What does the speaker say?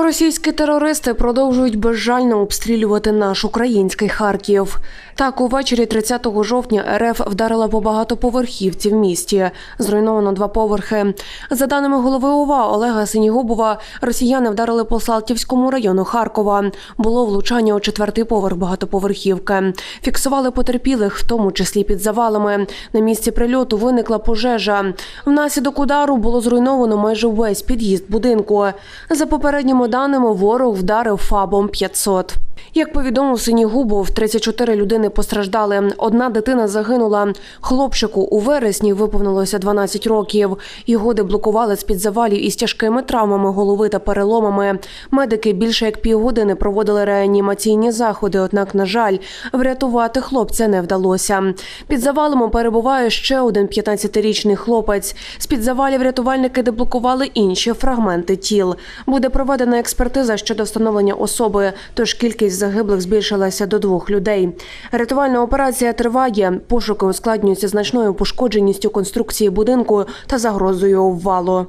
Російські терористи продовжують безжально обстрілювати наш український Харків. Так, увечері 30 жовтня РФ вдарила по багатоповерхівці в місті. Зруйновано два поверхи. За даними голови ОВА Олега Синігубова, росіяни вдарили по Салтівському району Харкова. Було влучання у четвертий поверх багатоповерхівки. Фіксували потерпілих, в тому числі під завалами. На місці прильоту виникла пожежа. Внаслідок удару було зруйновано майже весь під'їзд будинку. За попередніми даними, ворог вдарив ФАБом 500. Як повідомив Синігубов, 34 людини постраждали. Одна дитина загинула. Хлопчику у вересні виповнилося 12 років. Його деблокували з-під завалів із тяжкими травмами голови та переломами. Медики більше як півгодини проводили реанімаційні заходи. Однак, на жаль, врятувати хлопця не вдалося. Під завалами перебуває ще один 15-річний хлопець. З-під завалів рятувальники деблокували інші фрагменти тіл. Буде проведена експертиза щодо встановлення особи, тож кількість загиблих збільшилася до двох людей. Рятувальна операція триває. Пошуки ускладнюються значною пошкодженістю конструкції будинку та загрозою обвалу.